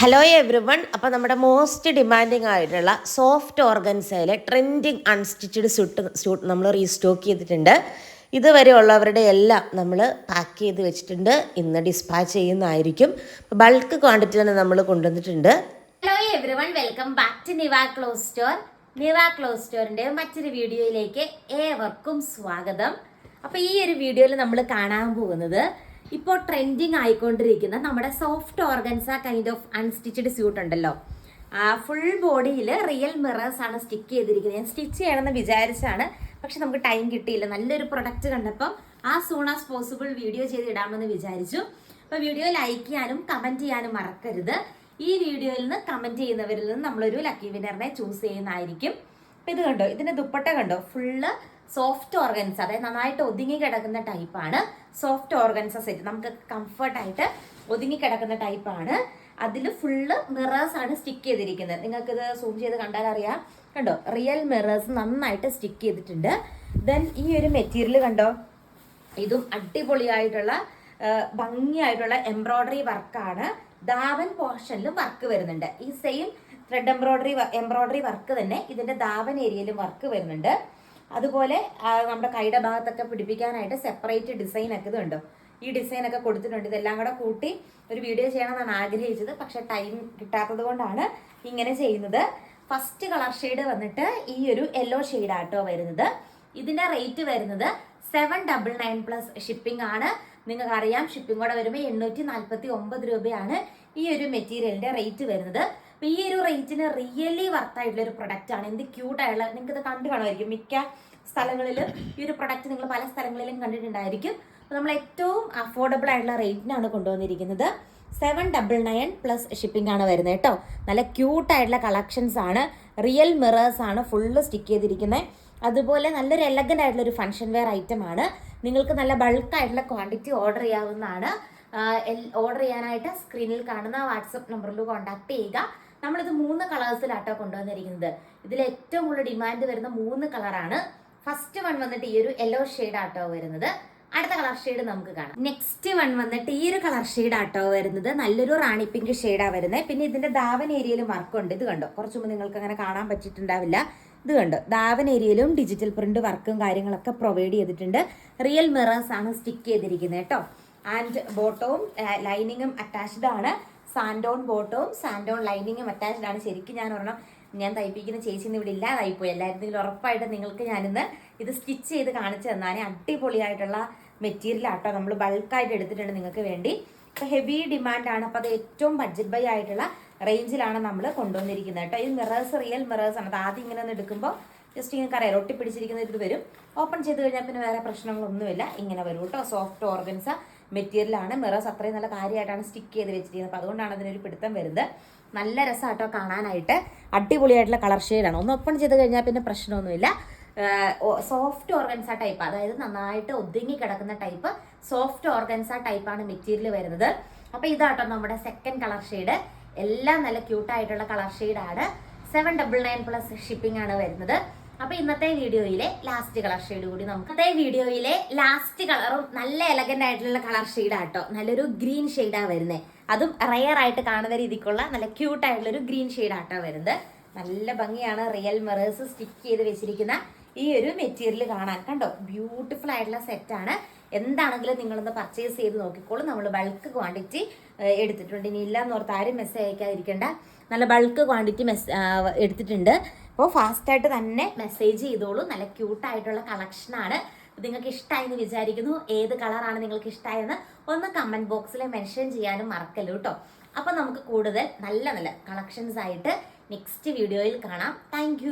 Hello every one അപ്പോൾ നമ്മുടെ most demanding ആയിട്ടുള്ള സോഫ്റ്റ് ഓർഗൻസയിലെ ട്രെൻഡിങ് അൺസ്റ്റിച്ചഡ് സ്യൂട്ട് സ്യൂട്ട് നമ്മൾ റീസ്റ്റോക്ക് ചെയ്തിട്ടുണ്ട്. ഇതുവരെ ഉള്ളവരുടെ എല്ലാം നമ്മൾ പാക്ക് ചെയ്ത് വെച്ചിട്ടുണ്ട്. ഇന്ന് ഡിസ്പാച്ച് ചെയ്യുന്നതായിരിക്കും. ബൾക്ക് ക്വാണ്ടിറ്റി തന്നെ നമ്മൾ കൊണ്ടുവന്നിട്ടുണ്ട്. Hello every one welcome back to Niva clothes store Niva clothes സ്റ്റോറിന്റെ മറ്റൊരു വീഡിയോയിലേക്ക് ഏവർക്കും സ്വാഗതം. അപ്പോൾ ഈ ഒരു വീഡിയോയിൽ നമ്മൾ കാണാൻ പോകുന്നത് ഇപ്പോൾ ട്രെൻഡിങ് ആയിക്കൊണ്ടിരിക്കുന്ന നമ്മുടെ soft organza kind of unstitched suit ഉണ്ടല്ലോ. ഫുൾ ബോഡിയിൽ റിയൽ മിറേഴ്സ് ആണ് സ്റ്റിക്ക് ചെയ്തിരിക്കുന്നത്. ഞാൻ സ്റ്റിച്ച് ചെയ്യണമെന്ന് വിചാരിച്ചാണ് പക്ഷെ നമുക്ക് ടൈം കിട്ടിയില്ല. നല്ലൊരു പ്രൊഡക്റ്റ് കണ്ടപ്പം ആ സൂൺ ആസ് പോസിബിൾ വീഡിയോ ചെയ്ത് ഇടാമെന്ന് വിചാരിച്ചു. അപ്പോൾ വീഡിയോ ലൈക്ക് ചെയ്യാനും കമന്റ് ചെയ്യാനും മറക്കരുത്. ഈ വീഡിയോയിൽ നിന്ന് കമന്റ് ചെയ്യുന്നവരിൽ നിന്ന് നമ്മളൊരു ലക്കി വിനറിനെ ചൂസ് ചെയ്യുന്നതായിരിക്കും. ഇത് കണ്ടോ? ഇതിന്റെ ദുപ്പട്ട കണ്ടോ? ഫുള്ള് സോഫ്റ്റ് ഓർഗൻസ് അതായത് നന്നായിട്ട് ഒതുങ്ങി കിടക്കുന്ന ടൈപ്പാണ് സോഫ്റ്റ് ഓർഗൻസ സെറ്റ് നമുക്ക് കംഫർട്ടായിട്ട് ഒതുങ്ങി കിടക്കുന്ന ടൈപ്പാണ് അതിൽ ഫുള്ള് മിറേഴ്സ് ആണ് സ്റ്റിക്ക് ചെയ്തിരിക്കുന്നത്. നിങ്ങൾക്കിത് സൂം ചെയ്ത് കണ്ടാൽ അറിയാം കണ്ടോ? റിയൽ മിറേഴ്സ് നന്നായിട്ട് സ്റ്റിക്ക് ചെയ്തിട്ടുണ്ട്. ദെൻ ഈ ഒരു മെറ്റീരിയൽ കണ്ടോ? ഇതും അടിപൊളിയായിട്ടുള്ള ഭംഗിയായിട്ടുള്ള എംബ്രോയ്ഡറി വർക്കാണ് ദാവൻ പോർഷനിലും വർക്ക് വരുന്നുണ്ട്. ഈ same thread embroidery embroidery work തന്നെ ഇതിന്റെ ദാവൻ ഏരിയയിലും വർക്ക് വരുന്നുണ്ട്. അതുപോലെ നമ്മുടെ കൈയുടെ ഭാഗത്തൊക്കെ പിടിപ്പിക്കാനായിട്ട് സെപ്പറേറ്റ് ഡിസൈൻ ഒക്കെ ഇതുണ്ടോ ഈ ഡിസൈൻ ഒക്കെ കൊടുത്തിട്ടുണ്ട്. ഇതെല്ലാം കൂടെ കൂട്ടി ഒരു വീഡിയോ ചെയ്യണമെന്നാണ് ആഗ്രഹിച്ചത്. പക്ഷെ ടൈം കിട്ടാത്തത് കൊണ്ടാണ് ഇങ്ങനെ ചെയ്യുന്നത്. ഫസ്റ്റ് കളർ ഷെയ്ഡ് വന്നിട്ട് ഈ ഒരു യെല്ലോ ഷെയ്ഡാട്ടോ വരുന്നത്. ഇതിന്റെ റേറ്റ് വരുന്നത് seven double nine plus shipping ആണ്. നിങ്ങൾക്ക് അറിയാം ഷിപ്പിംഗ് കൂടെ വരുമ്പോൾ എണ്ണൂറ്റി നാൽപ്പത്തി ഒമ്പത് രൂപയാണ് ഈ ഒരു മെറ്റീരിയലിന്റെ റേറ്റ് വരുന്നത്. അപ്പൊ ഈ ഒരു റേഞ്ചിന് റിയലി വർത്ത് ആയിട്ടുള്ള ഒരു പ്രൊഡക്റ്റ് ആണ്. എന്ത് ക്യൂട്ട് ആയുള്ള നിങ്ങൾക്ക് ഇത് കണ്ടു കാണുമായിരിക്കും. മിക്ക സ്ഥലങ്ങളിൽ ഈ ഒരു പ്രൊഡക്റ്റ് നിങ്ങൾ പല സ്ഥലങ്ങളിലും കണ്ടിട്ടുണ്ടായിരിക്കും. അപ്പോൾ നമ്മൾ ഏറ്റവും അഫോർഡബിൾ ആയിട്ടുള്ള റേറ്റിനാണ് കൊണ്ടുവന്നിരിക്കുന്നത്. Seven double nine plus shipping ആണ് വരുന്നത് കേട്ടോ. നല്ല ക്യൂട്ട് ആയിട്ടുള്ള കളക്ഷൻസ് ആണ്. റിയൽ മിറേഴ്സ് ആണ് ഫുള്ള് സ്റ്റിക്ക് ചെയ്തിരിക്കുന്നത് അതുപോലെ നല്ലൊരു എലഗന്റ് ആയിട്ടുള്ള ഒരു ഫംഗ്ഷൻ വെയർ ഐറ്റം ആണ്. നിങ്ങൾക്ക് നല്ല ബൾക്ക് ആയിട്ടുള്ള ക്വാണ്ടിറ്റി ഓർഡർ ചെയ്യാവുന്നതാണ്. ഓർഡർ ചെയ്യാനായിട്ട് സ്ക്രീനിൽ കാണുന്ന വാട്സപ്പ് നമ്പറിൽ കോൺടാക്ട് ചെയ്യുക. നമ്മളിത് മൂന്ന് കളേഴ്സിലാട്ടോ കൊണ്ടുവന്നിരിക്കുന്നത്. ഇതിൽ ഏറ്റവും കൂടുതൽ ഡിമാൻഡ് വരുന്ന മൂന്ന് കളറാണ്. ഫസ്റ്റ് വൺ വന്നിട്ട് ഈ ഒരു യെല്ലോ ഷെയ്ഡ് ആട്ടോ വരുന്നത്. അടുത്ത കളർ ഷെയ്ഡ് നമുക്ക് കാണാം. നെക്സ്റ്റ് വൺ വന്നിട്ട് ഈ ഒരു കളർ ഷെയ്ഡ് ആട്ടോ വരുന്നത്. നല്ലൊരു റാണി പിങ്ക് ഷെയ്ഡാണ് വരുന്നത്. പിന്നെ ഇതിന്റെ ദാവൻ ഏരിയയിലും വർക്കുണ്ട് ഇത് കണ്ടോ? കുറച്ചു മുമ്പ് നിങ്ങൾക്ക് അങ്ങനെ കാണാൻ പറ്റിയിട്ടുണ്ടാവില്ല. ഇത് കണ്ടോ? ദാവൻ ഏരിയയിലും ഡിജിറ്റൽ പ്രിന്റ് വർക്കും കാര്യങ്ങളൊക്കെ പ്രൊവൈഡ് ചെയ്തിട്ടുണ്ട്. റിയൽ മിറേഴ്സ് ആണ് സ്റ്റിക്ക് ചെയ്തിരിക്കുന്നത് കേട്ടോ. ആൻഡ് ബോട്ടവും ലൈനിങ്ങും അറ്റാച്ച്ഡ് ആണ്. സാൻഡോൺ ബോട്ടവും സാൻഡോൺ ലൈനിങ്ങും അറ്റാച്ച്ഡ് ആണ്. ശരിക്കും ഞാൻ ഒരെണ്ണം ഞാൻ തയ്പ്പിക്കുന്ന ചേച്ചി ഇന്ന് ഇവിടെ ഇല്ലാതായിപ്പോയി എല്ലായിരുന്നെങ്കിലും ഉറപ്പായിട്ട് നിങ്ങൾക്ക് ഞാനിന്ന് ഇത് സ്റ്റിച്ച് ചെയ്ത് കാണിച്ചു തന്നാനേ അടിപൊളിയായിട്ടുള്ള മെറ്റീരിയൽ ആട്ടോ നമ്മൾ ബൾക്കായിട്ട് എടുത്തിട്ടുണ്ട് നിങ്ങൾക്ക് വേണ്ടി. ഇപ്പോൾ ഹെവി ഡിമാൻഡാണ് അപ്പോൾ അത് ഏറ്റവും ബഡ്ജറ്റ് ബൈ ആയിട്ടുള്ള റേഞ്ചിലാണ് നമ്മൾ കൊണ്ടുവന്നിരിക്കുന്നത് കേട്ടോ ഇത് മിറേഴ്സ് റിയൽ മിറേഴ്സ് ആണ്. അത് ആദ്യം ഇങ്ങനെ ഒന്ന് എടുക്കുമ്പോൾ ജസ്റ്റ് നിങ്ങൾക്ക് അറിയാം ഒട്ടിപ്പിടിച്ചിരിക്കുന്ന ഇത് വരും. ഓപ്പൺ ചെയ്ത് കഴിഞ്ഞാൽ പിന്നെ വേറെ പ്രശ്നങ്ങളൊന്നുമില്ല. ഇങ്ങനെ വരും കേട്ടോ സോഫ്റ്റ് ഓർഗൻസ മെറ്റീരിയലാണ്. മിറേഴ്സ് അത്രയും നല്ല കാര്യമായിട്ടാണ് സ്റ്റിക്ക് ചെയ്ത് വെച്ചിരിക്കുന്നത്. അപ്പോൾ അതുകൊണ്ടാണ് അതിനൊരു പിടുത്തം വരുന്നത്. നല്ല രസമാട്ടോ കാണാനായിട്ട്. അടിപൊളിയായിട്ടുള്ള കളർ ഷെയ്ഡാണ്. ഒന്ന് ഓപ്പൺ ചെയ്ത് കഴിഞ്ഞാൽ പിന്നെ പ്രശ്നമൊന്നുമില്ല. Soft organza type. അതായത് നന്നായിട്ട് ഒതുങ്ങി കിടക്കുന്ന ടൈപ്പ് സോഫ്റ്റ് ഓർഗൻസ ടൈപ്പാണ് മെറ്റീരിയൽ വരുന്നത്. അപ്പോൾ ഇതാട്ടോ നമ്മുടെ സെക്കൻഡ് കളർ ഷെയ്ഡ്. എല്ലാം നല്ല ക്യൂട്ടായിട്ടുള്ള കളർ ഷെയ്ഡാണ്. Seven double nine plus shipping ആണ് വരുന്നത്. അപ്പൊ ഇന്നത്തെ വീഡിയോയിലെ ലാസ്റ്റ് കളർ ഷെയ്ഡ് കൂടി നമുക്ക് അതേ വീഡിയോയിലെ ലാസ്റ്റ് കളറും നല്ല എലഗന്റ് ആയിട്ടുള്ള കളർ ഷെയ്ഡാട്ടോ നല്ലൊരു ഗ്രീൻ ഷെയ്ഡാ വരുന്നത് അതും റയർ ആയിട്ട് കാണുന്ന രീതിക്കുള്ള നല്ല ക്യൂട്ട് ആയിട്ടുള്ള ഒരു ഗ്രീൻ ഷെയ്ഡാട്ടോ വരുന്നത്. നല്ല ഭംഗിയാണ് റിയൽ മെറേഴ്സ് സ്റ്റിക്ക് ചെയ്ത് വെച്ചിരിക്കുന്ന ഈ ഒരു മെറ്റീരിയൽ കാണാൻ. കണ്ടോ? ബ്യൂട്ടിഫുൾ ആയിട്ടുള്ള സെറ്റാണ് എന്താണെങ്കിലും നിങ്ങളൊന്ന് പർച്ചേസ് ചെയ്ത് നോക്കിക്കോളൂ. നമ്മൾ ബൾക്ക് ക്വാണ്ടിറ്റി എടുത്തിട്ടുണ്ട്. ഇനി ഇല്ല എന്നോർത്ത് ആരും മെസ്സേജ് അയക്കാതിരിക്കേണ്ട നല്ല ബൾക്ക് ക്വാണ്ടിറ്റി മെസ് എടുത്തിട്ടുണ്ട്. അപ്പോൾ ഫാസ്റ്റായിട്ട് തന്നെ മെസ്സേജ് ചെയ്തോളൂ. നല്ല ക്യൂട്ടായിട്ടുള്ള കളക്ഷനാണ് നിങ്ങൾക്ക് ഇഷ്ടമായി എന്ന് വിചാരിക്കുന്നു. ഏത് കളറാണ് നിങ്ങൾക്ക് ഇഷ്ടമായെന്ന് ഒന്ന് കമന്റ് ബോക്സിൽ മെൻഷൻ ചെയ്യാനും മറക്കല്ലോ കേട്ടോ. അപ്പോൾ നമുക്ക് കൂടുതൽ നല്ല നല്ല കളക്ഷൻസ് ആയിട്ട് നെക്സ്റ്റ് വീഡിയോയിൽ കാണാം. താങ്ക്